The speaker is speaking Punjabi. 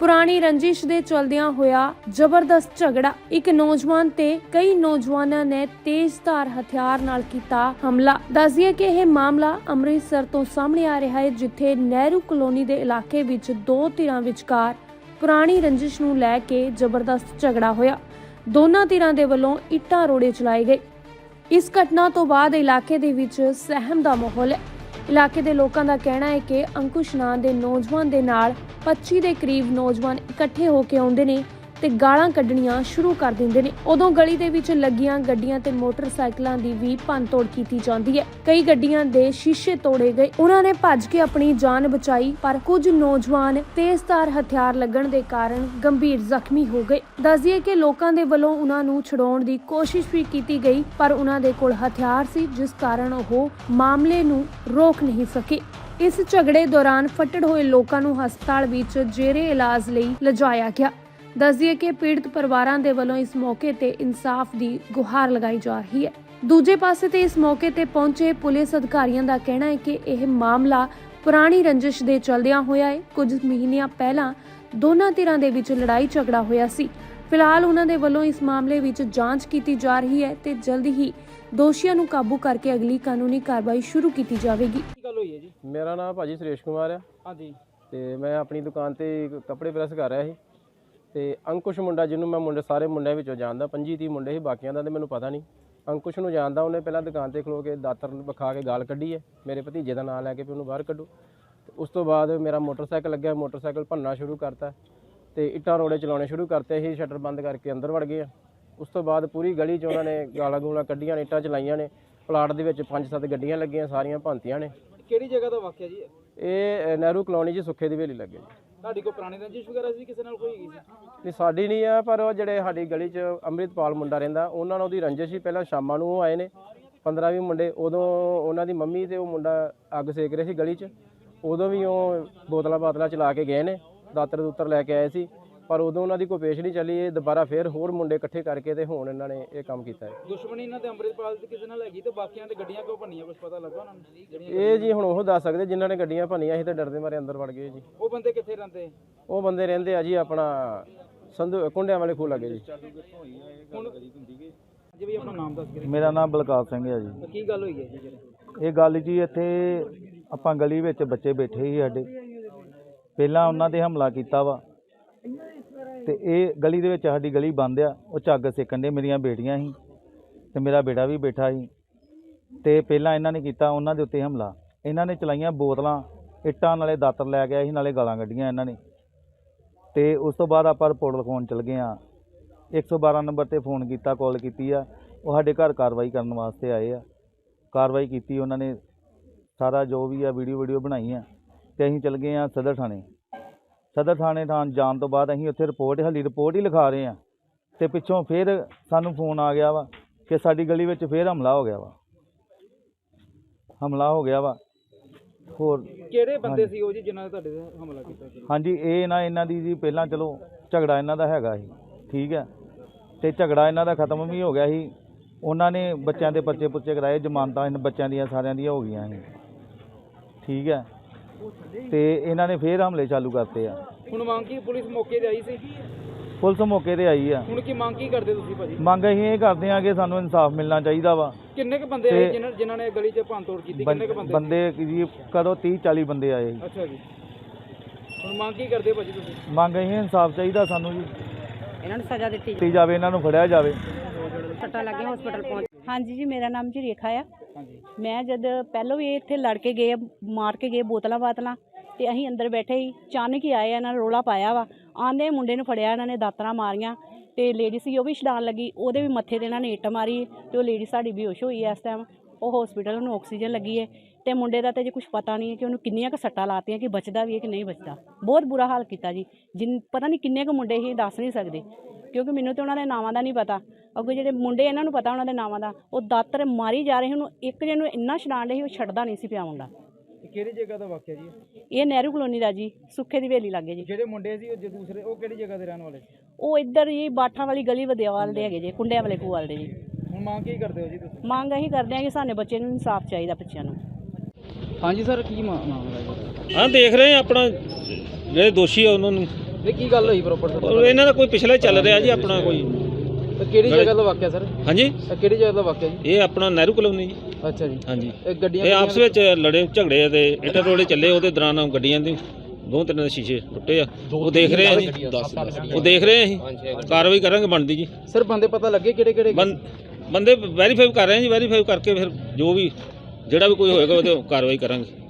ਪੁਰਾਣੀ ਰੰਜਿਸ਼ ਦੇ ਚਲਦਿਆਂ ਹੋਇਆ ਜ਼ਬਰਦਸਤ ਝਗੜਾ, ਇੱਕ ਨੌਜਵਾਨ ਤੇ ਕਈ ਨੌਜਵਾਨਾਂ ਨੇ ਤੇਜ਼ਧਾਰ ਹਥਿਆਰ ਨਾਲ ਕੀਤਾ ਹਮਲਾ। ਦੱਸਿਆ ਕਿ ਇਹ ਮਾਮਲਾ ਅੰਮ੍ਰਿਤਸਰ ਤੋਂ ਸਾਹਮਣੇ ਆ ਰਿਹਾ ਹੈ, ਜਿੱਥੇ ਨਹਿਰੂ ਕਲੋਨੀ ਦੇ ਇਲਾਕੇ ਵਿੱਚ ਦੋ ਧਿਰਾਂ ਵਿਚਕਾਰ ਪੁਰਾਣੀ ਰੰਜਿਸ਼ ਨੂੰ ਲੈ ਕੇ ਜ਼ਬਰਦਸਤ ਝਗੜਾ ਹੋਇਆ। ਦੋਨਾਂ ਧਿਰਾਂ ਦੇ ਵੱਲੋਂ ਇੱਟਾਂ ਰੋੜੇ ਚਲਾਏ ਗਏ। ਇਸ ਘਟਨਾ ਤੋਂ ਬਾਅਦ ਇਲਾਕੇ ਦੇ ਵਿੱਚ ਸਹਿਮ ਦਾ ਮਾਹੌਲ ਹੈ। ਇਲਾਕੇ ਦੇ ਲੋਕਾਂ ਦਾ ਕਹਿਣਾ ਹੈ ਕਿ ਅੰਕੁਸ਼ ਨਾਂ ਦੇ ਨੌਜਵਾਨ ਦੇ ਨਾਲ 25 ਦੇ ਕਰੀਬ ਨੌਜਵਾਨ ਇਕੱਠੇ ਹੋ ਕੇ ਆਉਂਦੇ ਨੇ। ਤੇ ਗਾਲਾਂ ਕੱਢਣੀਆਂ ਸ਼ੁਰੂ ਕਰ ਦਿੰਦੇ ਨੇ। ਉਦੋਂ ਗਲੀ ਦੇ ਵਿੱਚ ਲੱਗੀਆਂ ਗੱਡੀਆਂ ਤੇ ਮੋਟਰਸਾਈਕਲਾਂ ਦੀ ਵੀ ਭੰਨਤੋੜ ਕੀਤੀ ਜਾਂਦੀ ਹੈ। ਕਈ ਗੱਡੀਆਂ ਦੇ ਸ਼ੀਸ਼ੇ ਤੋੜੇ ਗਏ। ਉਹਨਾਂ ਨੇ ਭੱਜ ਕੇ ਆਪਣੀ ਜਾਨ ਬਚਾਈ, ਪਰ ਕੁਝ ਨੌਜਵਾਨ ਤੇਜ਼ਧਾਰ ਹਥਿਆਰ ਲੱਗਣ ਦੇ ਕਾਰਨ ਗੰਭੀਰ ਜ਼ਖਮੀ ਹੋ ਗਏ। ਦੱਸਦੀਏ ਕਿ ਲੋਕਾਂ ਦੇ ਵੱਲੋਂ ਉਹਨਾਂ ਨੂੰ ਛਡਾਉਣ ਦੀ ਕੋਸ਼ਿਸ਼ ਵੀ ਕੀਤੀ ਗਈ, ਪਰ ਉਹਨਾਂ ਦੇ ਕੋਲ ਹਥਿਆਰ ਸੀ, ਜਿਸ ਕਾਰਨ ਉਹ ਮਾਮਲੇ ਨੂੰ ਰੋਕ ਨਹੀਂ ਸਕੇ। ਇਸ ਝਗੜੇ ਦੌਰਾਨ ਫੱਟੜ ਹੋਏ ਲੋਕਾਂ ਨੂੰ ਹਸਪਤਾਲ ਵਿੱਚ ਜੇਰੇ ਇਲਾਜ ਲਈ ਲਿਜਾਇਆ ਗਿਆ। ਦੱਸਦੀਏ ਕਿ ਪੀੜਤ ਪਰਿਵਾਰਾਂ ਦੇ ਵੱਲੋਂ ਇਸ ਮੌਕੇ ਤੇ ਇਨਸਾਫ ਦੀ ਗੁਹਾਰ ਲਗਾਈ ਜਾ ਰਹੀ ਹੈ। ਦੂਜੇ ਪਾਸੇ ਤੇ ਇਸ ਮੌਕੇ ਤੇ ਪਹੁੰਚੇ ਪੁਲਿਸ ਅਧਿਕਾਰੀਆਂ ਦਾ ਕਹਿਣਾ ਹੈ ਕਿ ਇਹ ਮਾਮਲਾ ਪੁਰਾਣੀ ਰੰਜਿਸ਼ ਦੇ ਚਲਦਿਆਂ ਹੋਇਆ ਹੈ। ਕੁਝ ਮਹੀਨਿਆਂ ਪਹਿਲਾਂ ਦੋਨਾਂ ਧਿਰਾਂ ਦੇ ਵਿੱਚ ਲੜਾਈ ਝਗੜਾ ਹੋਇਆ ਸੀ। ਫਿਲਹਾਲ ਉਹਨਾਂ ਦੇ ਵੱਲੋਂ ਇਸ ਮਾਮਲੇ ਵਿੱਚ ਜਾਂਚ ਕੀਤੀ ਜਾ ਰਹੀ ਹੈ ਤੇ ਜਲਦੀ ਹੀ ਦੋਸ਼ੀਆਂ ਨੂੰ ਕਾਬੂ ਕਰਕੇ ਅਗਲੀ ਕਾਨੂੰਨੀ ਕਾਰਵਾਈ ਸ਼ੁਰੂ ਕੀਤੀ ਜਾਵੇਗੀ। ਕੀ ਗੱਲ ਹੋਈ ਹੈ ਜੀ? ਮੇਰਾ ਨਾਮ ਭਾਜੀ ਸੁਰੇਸ਼ ਕੁਮਾਰ ਆ। ਹਾਂਜੀ। ਤੇ ਮੈਂ ਆਪਣੀ ਦੁਕਾਨ ਤੇ ਕੱਪੜੇ ਪ੍ਰੈਸ ਕਰ ਰਿਹਾ ਸੀ। ਤੇ ਅੰਕੁਸ਼ ਮੁੰਡਾ ਜਿਹਨੂੰ ਮੈਂ ਮੁੰਡੇ ਸਾਰੇ ਮੁੰਡਿਆਂ ਵਿੱਚੋਂ ਜਾਣਦਾ 25 30 ਮੁੰਡੇ ਸੀ ਬਾਕੀਆਂ ਦਾ ਤੇ ਮੈਨੂੰ ਪਤਾ ਨਹੀਂ। ਅੰਕੁਸ਼ ਨੂੰ ਜਾਣਦਾ ਉਹਨੇ ਪਹਿਲਾਂ ਦੁਕਾਨ ਤੇ ਖਲੋ ਕੇ ਦਾਤਰ ਵਿਖਾ ਕੇ ਗਾਲ ਕੱਢੀ ਹੈ ਮੇਰੇ ਭਤੀਜੇ ਦਾ ਨਾਮ ਲੈ ਕੇ ਵੀ ਉਹਨੂੰ ਬਾਹਰ ਕੱਢੋ। ਉਸ ਤੋਂ ਬਾਅਦ ਮੇਰਾ ਮੋਟਰਸਾਈਕਲ ਲੱਗਿਆ ਮੋਟਰਸਾਈਕਲ ਭੰਨਣਾ ਸ਼ੁਰੂ ਕਰਤਾ ਤੇ ਇੱਟਾਂ ਰੋੜੇ ਚਲਾਉਣੇ ਸ਼ੁਰੂ ਕਰਤੇ ਅਸੀਂ ਸ਼ਟਰ ਬੰਦ ਕਰਕੇ ਅੰਦਰ ਵੜ ਗਏ ਉਸ ਤੋਂ ਬਾਅਦ ਪੂਰੀ ਗਲੀ 'ਚ ਉਹਨਾਂ ਨੇ ਗਾਲਾਂ ਗੂਲਾਂ ਕੱਢੀਆਂ ਨੇ ਇੱਟਾਂ ਚਲਾਈਆਂ ਨੇ। ਪਲਾਟ ਦੇ ਵਿੱਚ ਪੰਜ ਸੱਤ ਗੱਡੀਆਂ ਲੱਗੀਆਂ ਸਾਰੀਆਂ ਭੰਨਤੀਆਂ ਨੇ। ਕਿਹੜੀ ਜਗ੍ਹਾ ਦਾ ਵਾਕਿਆ ਜੀ ਇਹ? ਨਹਿਰੂ ਕਲੋਨੀ 'ਚ ਸੁੱਖੇ ਦੀ ਵੇਲੀ ਲੱਗੇ ਜੀ। ਤੁਹਾਡੀ ਕੋਈ ਪੁਰਾਣੀ ਰੰਜਿਸ਼ ਵਗੈਰਾ ਸੀ, ਕਿਸੇ ਨਾਲ ਕੋਈ ਹੈਗੀ ਸੀ? ਨਹੀਂ, ਸਾਡੀ ਨਹੀਂ ਆ, ਪਰ ਉਹ ਜਿਹੜੇ ਸਾਡੀ ਗਲੀ 'ਚ ਅੰਮ੍ਰਿਤਪਾਲ ਮੁੰਡਾ ਰਹਿੰਦਾ, ਉਹਨਾਂ ਨਾਲ ਉਹਦੀ ਰੰਜਿਸ਼ ਸੀ। ਪਹਿਲਾਂ ਸ਼ਾਮਾਂ ਨੂੰ ਉਹ ਆਏ ਨੇ 15 ਵੀਹ ਮੁੰਡੇ, ਉਦੋਂ ਉਹਨਾਂ ਦੀ ਮੰਮੀ ਤੇ ਉਹ ਮੁੰਡਾ ਅੱਗ ਸੇਕ ਰਹੇ ਸੀ ਗਲੀ 'ਚ। ਉਦੋਂ ਵੀ ਉਹ ਬੋਤਲਾਂ ਬਾਤਲਾਂ ਚਲਾ ਕੇ ਗਏ ਨੇ ਦਾਤਰ ਦੂਤਰ ਲੈ ਕੇ ਆਏ ਸੀ। ਪਰ ਉਦੋਂ ਉਹਨਾਂ ਦੀ ਕੋਈ ਪੇਸ਼ ਨਹੀਂ ਚੱਲੀ ਇਹ ਦੁਬਾਰਾ ਫੇਰ ਹੋਰ ਮੁੰਡੇ ਇਕੱਠੇ ਕਰਕੇ ਤੇ ਹੁਣ ਇਹਨਾਂ ਨੇ ਇਹ ਕੰਮ ਕੀਤਾ ਹੈ। ਦੁਸ਼ਮਣੀ ਇਹਨਾਂ ਤੇ ਅੰਮ੍ਰਿਤਪਾਲ ਦੀ ਕਿਸੇ ਨਾਲ ਹੈਗੀ ਤੇ ਬਾਕੀਆਂ ਤੇ ਗੱਡੀਆਂ ਕਿਉਂ ਭੰਨੀਆਂ ਕੁਝ ਪਤਾ ਲੱਗਾ ਉਹਨਾਂ ਨੂੰ? ਇਹ ਜੀ ਹੁਣ ਉਹ ਦੱਸ ਸਕਦੇ ਜਿਨ੍ਹਾਂ ਨੇ ਗੱਡੀਆਂ ਭੰਨੀਆਂ ਸੀ ਤੇ ਡਰਦੇ ਮਾਰੇ ਅੰਦਰ ਵੜ ਗਏ ਜੀ। ਉਹ ਬੰਦੇ ਕਿੱਥੇ ਰਹਿੰਦੇ? ਉਹ ਬੰਦੇ ਰਹਿੰਦੇ ਆ ਜੀ ਆਪਣਾ ਸੰਧੂ ਕੁੰਡਿਆਂ ਵਾਲੇ ਖੂਹ ਲੱਗੇ ਜੀ। ਹੁਣ ਜੀ ਵੀ ਆਪਣਾ ਨਾਮ ਦੱਸ ਕੇ ਮੇਰਾ ਨਾਮ ਬਲਕਾਰ ਸਿੰਘ ਹੈ ਜੀ। ਕੀ ਗੱਲ ਹੋਈ ਹੈ ਜੀ ਇਹ ਗੱਲ ਜੀ ਇੱਥੇ ਆਪਾਂ ਗਲੀ ਵਿੱਚ ਬੱਚੇ ਬੈਠੇ ਸੀ ਸਾਡੇ। ਪਹਿਲਾਂ ਉਹਨਾਂ ਤੇ ਹਮਲਾ ਕੀਤਾ ਵਾ। ਤੇ ਇਹ ਗਲੀ ਦੇ ਵਿੱਚ ਸਾਡੀ ਗਲੀ ਬੰਦ ਆ, ਉਹ ਝੱਗ ਸੇਕਣ ਦੇ ਮੇਰੀਆਂ ਬੇਟੀਆਂ ਸੀ ਤੇ ਮੇਰਾ ਬੇਟਾ ਵੀ ਬੈਠਾ ਸੀ। ਤੇ ਪਹਿਲਾਂ ਇਹਨਾਂ ਨੇ ਕੀਤਾ ਉਹਨਾਂ ਦੇ ਉੱਤੇ ਹਮਲਾ। ਇਹਨਾਂ ਨੇ ਚਲਾਈਆਂ ਬੋਤਲਾਂ, ਇੱਟਾਂ, ਨਾਲੇ ਦਾਤਰ ਲੈ ਗਿਆ ਸੀ, ਨਾਲੇ ਗਾਲਾਂ ਕੱਢੀਆਂ ਇਹਨਾਂ ਨੇ। ਤੇ ਉਸ ਤੋਂ ਬਾਅਦ ਆਪਾਂ ਰਿਪੋਰਟ ਲਿਖਾਉਣ ਚਲ ਗਏ ਆ 112 ਨੰਬਰ ਤੇ ਫੋਨ ਕੀਤਾ, ਕਾਲ ਕੀਤੀ ਆ। ਉਹ ਸਾਡੇ ਘਰ ਕਾਰਵਾਈ ਕਰਨ ਵਾਸਤੇ ਆਏ ਆ। ਕਾਰਵਾਈ ਕੀਤੀ ਉਹਨਾਂ ਨੇ। ਸਾਰਾ ਜੋ ਵੀ ਆ ਵੀਡੀਓ ਵੀਡੀਓ ਬਣਾਈ ਆ। ਤੇ ਅਸੀਂ ਚਲ ਗਏ ਆ ਸਦਰ ਥਾਣੇ। ਸਦਰ ਥਾਣੇ ਥਾਂ ਜਾਣ ਤੋਂ ਬਾਅਦ ਅਸੀਂ ਉੱਥੇ ਰਿਪੋਰਟ ਹਾਲੀ ਰਿਪੋਰਟ ਹੀ ਲਿਖਾ ਰਹੇ ਆ ਤੇ ਪਿੱਛੋਂ ਫਿਰ ਸਾਨੂੰ ਫੋਨ ਆ ਗਿਆ ਵਾ ਕਿ ਸਾਡੀ ਗਲੀ ਵਿੱਚ ਫਿਰ ਹਮਲਾ ਹੋ ਗਿਆ ਵਾ। ਹਮਲਾ ਹੋ ਗਿਆ ਵਾ। ਹੋਰ ਕਿਹੜੇ ਬੰਦੇ ਸੀ ਉਹ ਜੀ ਜਿਨ੍ਹਾਂ ਨੇ ਤੁਹਾਡੇ ਤੇ ਹਮਲਾ ਕੀਤਾ ਸੀ? ਹਾਂਜੀ ਇਹ ਨਾ ਇਹਨਾਂ ਦੀ ਜੀ ਪਹਿਲਾਂ ਚਲੋ ਝਗੜਾ ਇਹਨਾਂ ਦਾ ਹੈਗਾ ਸੀ ਠੀਕ ਹੈ। ਤੇ ਝਗੜਾ ਇਹਨਾਂ ਦਾ ਖਤਮ ਵੀ ਹੋ ਗਿਆ ਸੀ। ਉਹਨਾਂ ਨੇ ਬੱਚਿਆਂ ਦੇ ਪਰਚੇ ਪੁੱਛੇ ਕਰਾਏ ਜ਼ਮਾਨਤਾਂ ਇਹਨਾਂ ਬੱਚਿਆਂ ਦੀਆਂ ਸਾਰਿਆਂ ਦੀਆਂ ਹੋ ਗਈਆਂ ਸੀ। ਠੀਕ ਹੈ। ਤੇ ਇਹਨਾਂ ਨੇ ਫੇਰ ਹਮਲੇ ਚਾਲੂ ਕਰਤੇ ਆ। ਹੁਣ ਮੰਗ ਕੀ ਪੁਲਿਸ ਮੌਕੇ ਤੇ ਆਈ ਸੀ? ਪੁਲਿਸ ਮੌਕੇ ਤੇ ਆਈ ਆ। ਹੁਣ ਕੀ ਮੰਗ ਕੀ ਕਰਦੇ ਤੁਸੀਂ ਭਾਜੀ? ਮੰਗ ਅਸੀਂ ਇਹ ਕਰਦੇ ਆ ਕਿ ਸਾਨੂੰ ਇਨਸਾਫ ਮਿਲਣਾ ਚਾਹੀਦਾ ਵਾ। ਕਿੰਨੇ ਕ ਬੰਦੇ ਆਏ ਜਿਨ੍ਹਾਂ ਜਿਨ੍ਹਾਂ ਨੇ ਗਲੀ 'ਚ ਭੰਨਤੋੜ ਕੀਤੀ? ਕਿੰਨੇ ਕ ਬੰਦੇ ਬੰਦੇ ਜੀ ਕਦੋਂ 30 40 ਬੰਦੇ ਆਏ। ਸੀ ਅੱਛਾ ਜੀ। ਹੁਣ ਮੰਗ ਕੀ ਕਰਦੇ ਭਾਜੀ ਤੁਸੀਂ? ਮੰਗ ਅਸੀਂ ਇਨਸਾਫ ਚਾਹੀਦਾ ਸਾਨੂੰ ਜੀ। ਇਹਨਾਂ ਨੂੰ ਸਜ਼ਾ ਦਿੱਤੀ ਦਿੱਤੀ ਜਾਵੇ ਇਹਨਾਂ ਨੂੰ ਫੜਿਆ ਜਾਵੇ। ਸੱਟਾਂ ਲੱਗੇ ਹਸਪੀਟਲ ਪਹੁੰਚ ਹਾਂਜੀ ਜੀ ਮੇਰਾ ਨਾਮ ਜੀ ਰੇਖਾ ਆ। ਮੈਂ ਜਦ ਪਹਿਲਾਂ ਵੀ ਇਹ ਇੱਥੇ ਲੜ ਕੇ ਗਏ, ਮਾਰ ਕੇ ਗਏ ਬੋਤਲਾਂ ਬਾਤਲਾਂ, ਤੇ ਅਸੀਂ ਅੰਦਰ ਬੈਠੇ ਹੀ ਅਚਾਨਕ ਹੀ ਆਏ, ਇਹਨਾਂ ਨੇ ਰੋਲਾ ਪਾਇਆ ਵਾ। ਆਂਦੇ ਮੁੰਡੇ ਨੂੰ ਫੜਿਆ, ਇਹਨਾਂ ਨੇ ਦਾਤਰਾਂ ਮਾਰੀਆਂ, ਤੇ ਲੇਡੀ ਸੀ, ਉਹ ਵੀ ਛਡਾਣ ਲੱਗੀ, ਉਹਦੇ ਵੀ ਮੱਥੇ ਤੇ ਇਹਨਾਂ ਨੇ ਇੱਟ ਮਾਰੀ, ਤੇ ਉਹ ਲੇਡੀ ਸਾਡੀ ਬੇਹੋਸ਼ ਹੋਈ ਐ ਇਸ ਟਾਈਮ ਉਹ ਹਸਪੀਟਲ ਨੂੰ ਆਕਸੀਜਨ ਲੱਗੀ ਹੈ ਤੇ ਮੁੰਡੇ ਦਾ ਤੇ ਜੇ ਕੁਝ ਪਤਾ ਨਹੀਂ ਹੈ ਕਿ ਉਹਨੂੰ ਕਿੰਨੀਆਂ ਕੁ ਸੱਟਾਂ ਲਾਤੀਆਂ, ਕਿ ਬਚਦਾ ਵੀ ਹੈ ਕਿ ਨਹੀਂ ਬਚਦਾ। ਬਹੁਤ ਬੁਰਾ ਹਾਲ ਕੀਤਾ ਜੀ। ਜਿੰਨ, ਪਤਾ ਨਹੀਂ ਕਿੰਨੇ ਕੁ ਮੁੰਡੇ ਹੀ ਦੱਸ ਨਹੀਂ ਸਕਦੇ। ਕਿਉਂਕਿ ਮੈਨੂੰ ਤੇ ਉਹਨਾਂ ਦੇ ਨਾਵਾਂ ਦਾ ਨਹੀਂ ਪਤਾ। ਅੱਗੇ ਜਿਹੜੇ ਮੁੰਡੇ ਇਹਨਾਂ ਨੂੰ ਪਤਾ ਉਹਨਾਂ ਦੇ ਨਾਵਾਂ ਦਾ ਉਹ ਦਾਤਰ ਮਾਰੀ ਜਾ ਰਹੇ ਉਹਨੂੰ ਇੱਕ ਜਿਹਨੂੰ ਇੰਨਾ ਛਡਾਣ ਰਹੀ ਉਹ ਛੱਡਦਾ ਨਹੀਂ ਸੀ ਪਿਆ ਮੁੰਡਾ। ਇਹ ਕਿਹੜੀ ਜਗ੍ਹਾ ਦਾ ਵਾਕਿਆ ਜੀ? ਇਹ ਨਹਿਰੂ ਕਲੋਨੀ ਦਾ ਜੀ ਸੁੱਖੇ ਦੀ ਵੇਲੀ ਲੱਗੇ ਜੀ। ਜਿਹੜੇ ਮੁੰਡੇ ਸੀ ਉਹ ਜੇ ਦੂਸਰੇ ਉਹ ਕਿਹੜੀ ਜਗ੍ਹਾ ਦੇ ਰਹਿਣ ਵਾਲੇ ਸੀ? ਉਹ ਇੱਧਰ ਜੀ ਬਾਠਾਂ ਵਾਲੀ ਗਲੀ ਵਦਿਆਵਾਲ ਦੇ ਹੈਗੇ ਜੀ ਕੁੰਡਿਆਂ ਵਾਲੇ ਖੂਵਾਲ ਦੇ ਜੀ। ਹੁਣ ਮੰਗ ਕੀ ਕਰਦੇ ਹੋ ਜੀ ਤੁਸੀਂ? ਮੰਗ ਅਸੀਂ ਕਰਦੇ ਹਾਂ ਕਿ ਸਾਡੇ ਬੱਚੇ ਨੂੰ ਇਨਸਾਫ ਚਾਹੀਦਾ ਬੱਚਿਆਂ ਨੂੰ। ਹਾਂਜੀ ਸਰ ਕੀ ਮਾਮਲਾ ਹੈ ਹਾਂ ਦੇਖ ਰਹੇ ਆ ਆਪਣਾ ਜਿਹੜੇ ਦੋਸ਼ੀ ਆ ਉਹਨਾਂ ਨੂੰ। ਨਹੀਂ ਕੀ ਗੱਲ ਹੋਈ ਪ੍ਰੋਪਰ ਔਰ ਇਹਨਾਂ ਦਾ ਕੋਈ ਪਿਛਲਾ ਚੱਲ ਰਿਹਾ ਜੀ ਆਪਣਾ ਕੋਈ। ਕਿਹੜੀ ਜਗ੍ਹਾ ਦਾ ਵਾਕਿਆ ਸਰ? ਹਾਂਜੀ। ਇਹ ਕਿਹੜੀ ਜਗ੍ਹਾ ਦਾ ਵਾਕਿਆ ਜੀ? ਇਹ ਆਪਣਾ ਨਹਿਰੂ ਕਲੋਨੀ ਜੀ। ਅੱਛਾ ਜੀ। ਹਾਂਜੀ। ਇਹ ਗੱਡੀਆਂ ਇਹ ਆਪਸ ਵਿੱਚ ਲੜੇ ਝਗੜੇ ਤੇ ਇੱਟਾਂ ਰੋੜੇ ਚੱਲੇ ਉਹਦੇ ਦੌਰਾਨ ਗੱਡੀਆਂ ਦੇ ਦੋ ਤਿੰਨ ਦੇ ਸ਼ੀਸ਼ੇ ਟੁੱਟੇ ਆ। ਉਹ ਦੇਖ ਰਹੇ ਆ ਅਸੀਂ ਉਹ ਦੇਖ ਰਹੇ ਆ ਅਸੀਂ ਕਾਰਵਾਈ ਕਰਾਂਗੇ ਬਣਦੀ ਜੀ। ਸਰ ਬੰਦੇ ਪਤਾ ਲੱਗੇ ਕਿਹੜੇ ਕਿਹੜੇ ਬੰਦੇ ਵੈਰੀਫਾਈ ਕਰ ਰਹੇ ਆ ਜੀ ਵੈਰੀਫਾਈ ਕਰਕੇ ਫਿਰ ਜੋ ਵੀ ਜਿਹੜਾ ਵੀ ਕੋਈ ਹੋਏਗਾ ਉਹਦੇ ਕਾਰਵਾਈ ਕਰਾਂਗੇ।